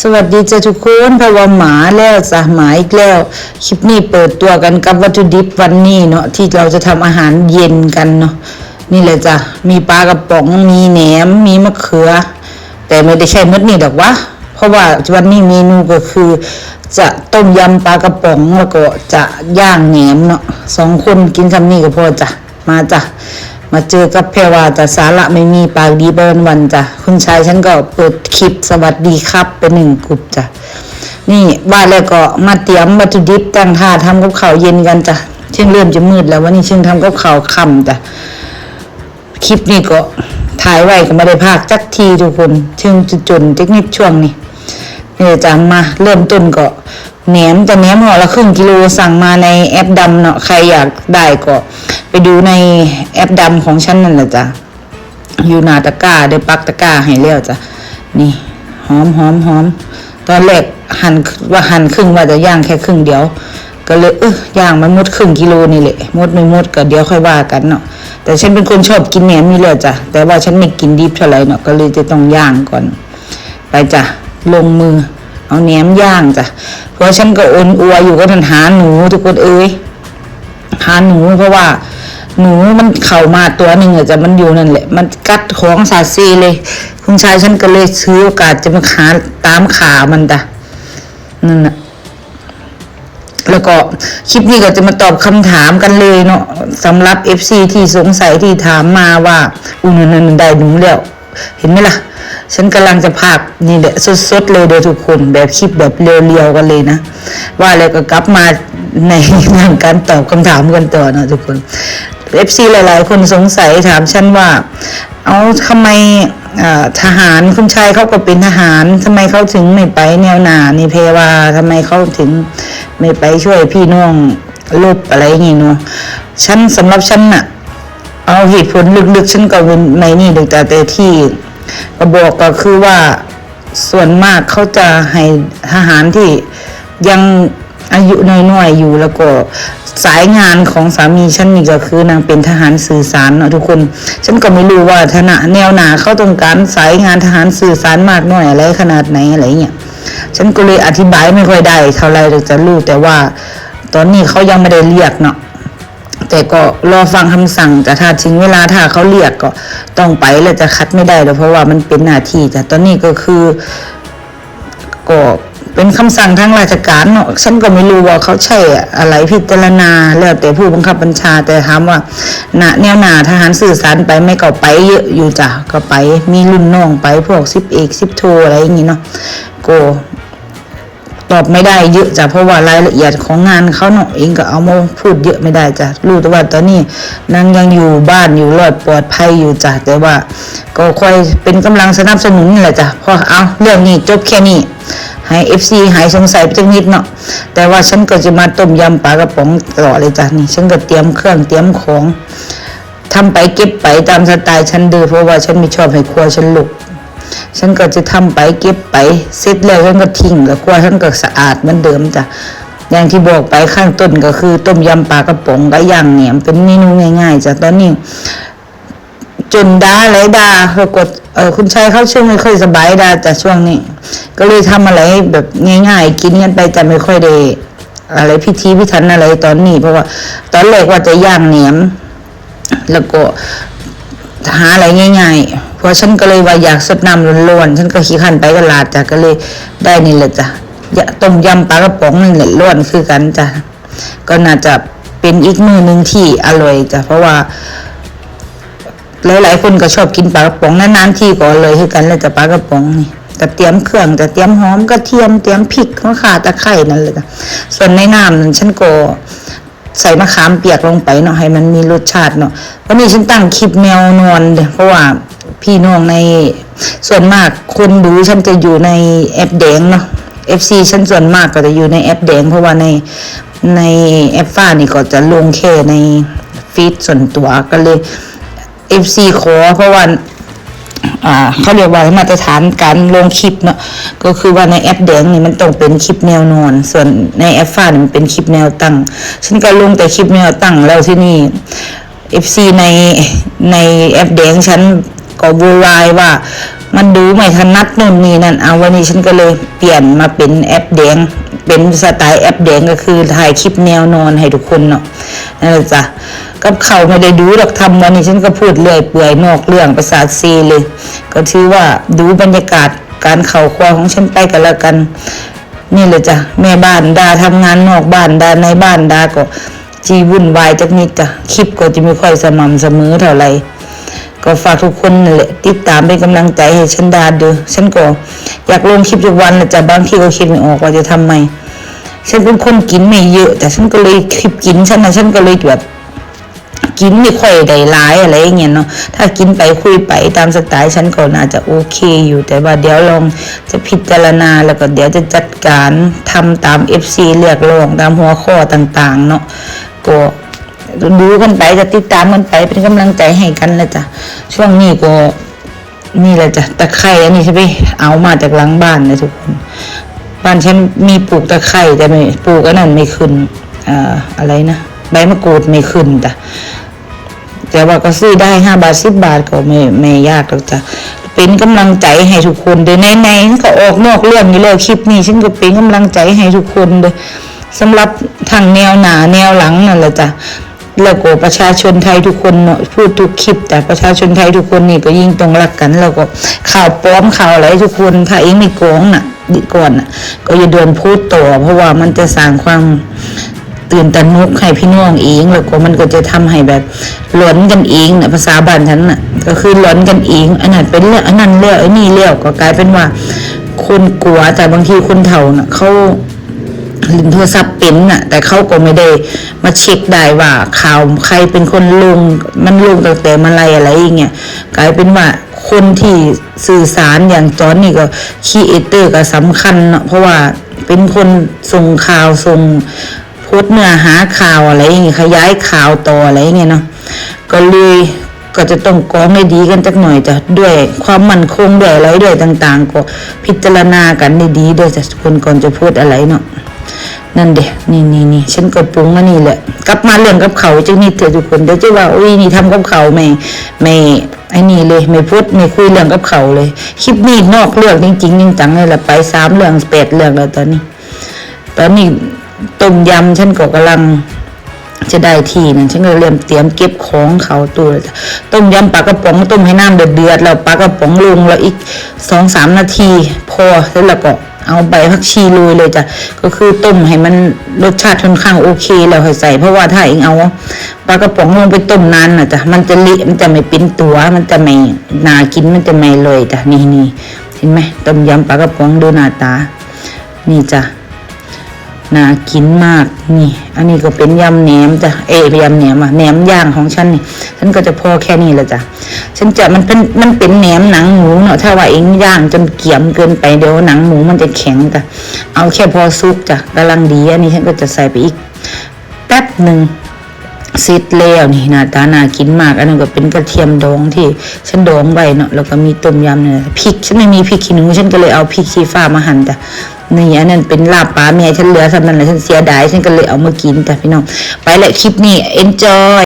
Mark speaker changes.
Speaker 1: สวัสดีจ้าทุกคนพระว่าหมาแล้วจ้ะหมาอีกแล้ว คลิปนี้เปิดตัวกันกับวัตถุดิบวันนี้เนาะที่เราจะทำอาหารเย็นกันเนาะนี่เลยจ้ะมีปลากระป๋องมีแหนมมีมะเขือ แต่ไม่ได้ใช้มดนี่ดอกวะเพราะว่าวันนี้เมนูก็คือ จะต้มยำปลากระป๋องแล้วก็จะย่างแหนมเนาะสองคนกินคำนี้ก็พอจ้ะมาจ้ะ มาเจอกับเพรวาแต่สาระไม่มีปากดีเบิร์นวันจ้ะคุณชายฉันก็เปิดคลิปสวัสดีครับเป็นหนึ่งกลุ่มจ้ะนี่ว่าแล้วก็มาเตรียมวัตถุดิบตั้งท่าทำกับข้าวเย็นกันจ้ะเช่งเริ่มจะมืดแล้ววันนี้เช่งทำกับข้าวค่ำจ้ะคลิปนี้ก็ถ่ายไว้ก็ไม่ได้พากจักทีทุกคนเช่งจะจนเทคนิคช่วงนี้เนี่ยจะมาเริ่มต้นก็แหนมแต่แหนมห่อละครึ่งกิโลสั่งมาในแอปดำเนาะใครอยากได้ก็ ไปดูในแอปดำของฉันนั่นแหละจ้ะอยู่นาตะกร้าได้ปักตะกร้าให้แล้วจ้ะนี่หอมหอมหอมตอนแรกหั่นว่าหั่นครึ่งว่าจะย่างแค่ครึ่งเดียว ก็เลยเออย่างมันมดครึ่งกิโลนี่แหละมดไม่มดก็เดี๋ยวค่อยว่ากันเนาะแต่ฉันเป็นคนชอบกินแหนมนี่แหละจ้ะแต่ว่าฉันไม่กินดิบเท่าไหร่เนาะก็เลยจะต้องย่างก่อน ไปจ้ะลงมือ เอาแหนมย่างจ้ะเพราะฉันก็อนอัวอยู่ก็ทันหาหนูทุกคนเอ้ยหาหนูเพราะว่า หนูมันเข่ามาตัวหนึ่งอะจะมันอยู่นั่นแหละ มันกัดของสาซีเลย คุณชายฉันก็เลยซื้อโอกาสจะมาขาตามขามันจ้ะนั่นน่ะแล้วก็คลิปนี้ก็จะมาตอบคำถามกันเลยเนาะสำหรับ FC ที่สงสัยที่ถามมาว่า อุ้ยนั่นได้หนูแล้ว เห็นไหมล่ะ ฉันกำลังจะพากนี่แหละสดๆเลยเด้อทุกคนแบบคลิปแบบเรียวๆกันเลยนะ ว่าแล้วก็กลับมาในเรื่องการตอบคำถามกันต่อเนาะทุกคน FC หลาย ๆ คนสงสัยถามฉันว่า เอาทำไมทหารคุณชายเขาก็เป็นทหารทำไมเขาถึงไม่ไปแนวหนาในเพวาทำไมเขาถึงไม่ไปช่วยพี่น้องลบอะไรอย่างงี้เนาะฉันสำหรับฉันน่ะ เอาเหตุผลลึกๆ ฉันก็ไม่นี่เลยแต่แต่ที่ก็บอกก็คือว่าส่วนมากเขาจะให้ทหารที่ยังอายุน้อยๆอยู่แล้วก็ สายงานของสามีฉันนี่ก็คือนางเป็นทหารสื่อสารเนาะทุกคน ฉันก็ไม่รู้ว่าฐานะแนวหนาเข้าต้องการสายงานทหารสื่อสารมากน้อยอะไรขนาดไหนอะไรเงี้ยฉันก็เลยอธิบายไม่ค่อยได้เท่าไรเลยจะรู้แต่ว่า ตอนนี้เขายังไม่ได้เรียกเนาะแต่ก็รอฟังคำสั่งแต่ถ้าถึงเวลาถ้าเขาเรียกก็ต้องไปแล้วจะคัดไม่ได้แล้วเพราะว่ามันเป็นหน้าที่แต่ตอนนี้ก็คือ เป็นคำสั่งทางราชการเนาะฉันก็ไม่รู้ว่าเขาใช่อะไรพิจารณาแล้วแต่ผู้บังคับบัญชาแต่ถามว่าหนาแนวหนาทหารสื่อสารไปไม่ก็ไปเยอะอยู่จ้ะก็ไปมีรุ่นน้องไปพวกสิบเอกสิบโทอะไรอย่างงี้เนาะโก ตอบไม่ได้เยอะจ้ะเพราะว่ารายละเอียดของงานเขาเนาะเองก็เอามาพูดเยอะไม่ได้จ้ะรู้แต่ว่าตอนนี้นางยังอยู่บ้านอยู่รอดปลอดภัยอยู่จ้ะแต่ว่า ก็ค่อยเป็นกำลังสนับสนุนนี่แหละจ้ะเพราะเอาเรื่องนี้จบแค่นี้ให้เอฟซีหายสงสัยไปจักนิดเนาะแต่ว่าฉันก็จะมาต้มยำปลากระป๋องต่อเลยจ้ะนี่ฉันก็เตรียมเครื่องเตรียมของทำไปเก็บไปตามสไตล์ฉันเด้อเพราะว่าฉันไม่ชอบให้ครัวฉันลุก ฉันก็จะทำไปเก็บไปเสร็จแล้วฉันก็ทิ้งแล้วครัวฉันก็สะอาดเหมือนเดิมจ้ะอย่างที่บอกไปข้างต้นก็คือต้มยำปลากระป๋องกับย่างเหนียมเป็นเมนูง่ายๆจ้ะตอนนี้จนดาไรดาปรากฏเออคุณชายเขาช่วงไม่ค่อยสบายดาจ้ะช่วงนี้ ก็เลยทำอะไรแบบง่าย ๆ กินกันไปแต่ไม่ค่อยได้อะไรพิธีพิถันอะไรตอนนี้ เพราะว่า ตอนแรกว่าจะย่างเหนียม แล้วก็ หาอะไรง่ายๆ เพราะฉันก็เลยว่าอยากสดน้ำล้วนๆ ฉันก็ขี้ขันไปตลาดจ้ะก็เลยได้นี่แหละจ้ะต้มยำปลากระป๋องนี่แหละล้วนคือกันจ้ะก็น่าจะเป็นอีกมือหนึ่งที่อร่อยจ้ะเพราะว่าหลายๆคนก็ชอบกินปลากระป๋องนานๆที่ก็อร่อยคือกันแล้วจ้ะปลากระป๋องนี่จะเตรียมเครื่องจะเตรียมหอมกระเทียมเตรียมพริกมะข่าตะไคร่นั่นเลยจ้ะส่วนในน้ำนั้นฉันก็ ใส่มะขามเปียกลงไปเนาะให้มันมีรสชาติเนาะวันนี้ฉันตั้งคลิปแมวนอนเเพราะว่าพี่น้องในส่วนมากคนดูฉันจะอยู่ในแอปแดงเนาะ FC ฉันส่วนมากก็จะอยู่ในแอปแดง เพราะว่าในในแอปฟ้านี่ก็จะลงแค่ในฟีดส่วนตัวก็เลย FC ขอเพราะว่า เขาเรียกว่ามาตรฐานการลงคลิปเนาะก็คือว่าในแอปแดงนี่มันต้องเป็นคลิปแนวนอน ส่วนในแอปฟ้านี่มันเป็นคลิปแนวตั้งฉันก็ลงแต่คลิปแนวตั้งแล้วที่นี่ FC ในในแอปแดงฉันก็โวยวายว่ามันดูไม่ถนัดนู่นนี่นั่นเอาวันนี้ฉันก็เลยเปลี่ยนมาเป็นแอปแดงเป็นสไตล์แอปแดงก็คือถ่ายคลิปแนวนอนให้ทุกคนเนาะนั่นแหละจ้ะ กับเขาไม่ได้ดูหรอกทำวันนี้ฉันก็พูดเรื่อยเปื่อยนอกเรื่องประสาทซีเลย ก็ถือว่าดูบรรยากาศการเข่าครัวของฉันไปกันแล้วกัน นี่เลยจ้ะแม่บ้านดาทำงานนอกบ้านดาในบ้านดาก็จีวุ่นวายจักนิดจ้ะคลิปก็จะไม่ค่อยสม่ำเสมอเท่าไหร่ก็ฝากทุกคนนั่นแหละติดตามเป็นกำลังใจให้ฉันดาดูฉันก็อยากลงคลิปทุกวันนะจ๊ะบางทีก็คิดไม่ออกว่าจะทำไมฉันเป็นคนกินไม่เยอะ แต่ฉันก็เลยคลิปกินฉันนะฉันก็เลยแบบ กินไม่ค่อยได้ร้ายอะไรอย่างเงี้ยเนาะถ้ากินไปคุยไปตามสไตล์ฉันก็น่าจะโอเคอยู่แต่ว่าเดี๋ยวลองจะพิจารณาแล้วก็เดี๋ยวจะจัดการทำตาม FC เรียกร้องตามหัวข้อต่างๆ เนาะก็ดูกันไปจะติดตามกันไปเป็นกำลังใจให้กันนะจ๊ะช่วงนี้ก็นี่แหละจ้ะตะไคร้อันนี้ใช่ไหมเอามาจากหลังบ้านนะทุกคนบ้านฉันมีปลูกตะไคร้แต่ไม่ปลูกอันนั้นไม่ขึ้นอ่าอะไรนะ ใบมะกรูดไม่ขึ้นจ้ะแต่ว่าก็ซื้อได้ห้าบาทสิบบาทก็ไม่ไม่ยากหรอกจ้ะเป็นกำลังใจให้ทุกคนเดยในในก็ออกนอกเรื่องอยู่แล้วคลิปนี้ฉันก็เป็นกำลังใจให้ทุกคนเลยสำหรับทางแนวหนาแนวหลังนั่นแหละจ้ะแล้วก็ประชาชนไทยทุกคนเนาะพูดทุกคลิป แต่ประชาชนไทยทุกคนนี่ก็ยิ่งต้องรักกัน แล้วก็ข่าวปลอมข่าวอะไรทุกคนถ้าเองไม่โกงน่ะดีก่อนน่ะ ก็อย่าเดินพูดต่อเพราะว่ามันจะสร้างความ ตื่นตระหนกให้พี่น้องเองแล้วก็มันก็จะทำให้แบบหลอนกันเองน่ะภาษาบ้านฉันน่ะ ก็คือหลอนกันเองอันนั้นเป็นเรื่องอันนั้นเรื่องไอ้นี่เรื่องก็กลายเป็นว่า คนกลัวแต่บางทีคนเฒ่าน่ะเขาลินโทรศัพท์เป็นน่ะ แต่เขาก็ไม่ได้มาเช็คได้ว่าข่าวใครเป็นคนลงมันลงตั้งแต่มาไรอะไรอย่างเงี้ยกลายเป็นว่าคนที่สื่อสารอย่างจอนนี่ก็คีเอเตอร์ก็สำคัญเนาะเพราะว่าเป็นคนส่งข่าวส่ง พสต์เนื้อหาข่าวอะไรอย่างเงี้ยขยายข่าวต่ออะไรอย่างเงี้ยเนาะก็เลยก็จะต้องกองให้ดีกันจักหน่อยจ้ะด้วยความมั่นคงด้วยอะไรด้วยต่าง ๆ ก็พิจารณากันให้ดีด้วยจ้ะคนก่อนจะพูดอะไรเนาะนั่นเด็นี่นี่นี่ฉันก็ปรุงอันนี้แหละ กลับมาเรื่องกับเขาจังนี่เถอะทุกคนเดี๋ยวจะว่าอุ้ยนี่ทำกับเขาไม่ไม่ไอ้นี่เลยไม่พูดไม่คุยเรื่องกับเขาเลย คลิปนี้นอกเรื่องจริงๆจริงจังเลยละไปสามเรื่องแปดเรื่องแล้วตอนนี้ตอนนี้ ต้มยำฉันก็กำลังจะได้ที่นั่นฉันก็เริ่มเตรียมเก็บของเขาตัวต้มยำปลากระป๋องต้มให้น้ำเดือดเดือดๆแล้วปลากระป๋องลงแล้วอีกสองสามนาที พอแล้วเราก็เอาใบผักชีโรยเลยจ้ะก็คือต้มให้มันรสชาติค่อนข้างโอเคแล้วค่อยใส่ เพราะว่าถ้าเองเอาปลากระป๋องลงไปต้มนานน่ะจ้ะมันจะเละมันจะไม่เป็นตัวมันจะไม่น่ากินมันจะไม่เลยจ้ะนี่นี่เห็นไหมต้มยำปลากระป๋องดูหน้าตา นี่จ้ะ น่ากินมากนี่ อันนี้ก็เป็นยำแหนมจ้ะเอยยำแหนมอะแหนมย่างของฉันนี่ฉันก็จะพอแค่นี้แหละจ้ะฉันจะมันเป็นมันเป็นแหนมหนังหมูเนาะถ้าว่าเองย่างจนเกี่ยมเกินไปเดี๋ยวหนังหมูมันจะแข็งจ้ะเอาแค่พอซุปจ้ะกำลังดีอันนี้ฉันก็จะใส่ไปอีกแป๊บหนึ่ง เสร็จแล้วนี่หน้าตาน่ากินมากอันนั้นก็เป็นกระเทียมดองที่ฉันดองไว้เนาะแล้วก็มีต้มยำเนี่ยพริกฉันไม่มีพริกขี้หนูฉันก็เลยเอาพริกขี้ฟ้ามาหั่นจ้ะนี่อันนั้นเป็นลาบปลาเมียฉันเหลือสำนั้นแหละฉันเสียดายฉันก็เลยเอามากินจ้ะพี่น้องไปละคลิปนี้ enjoy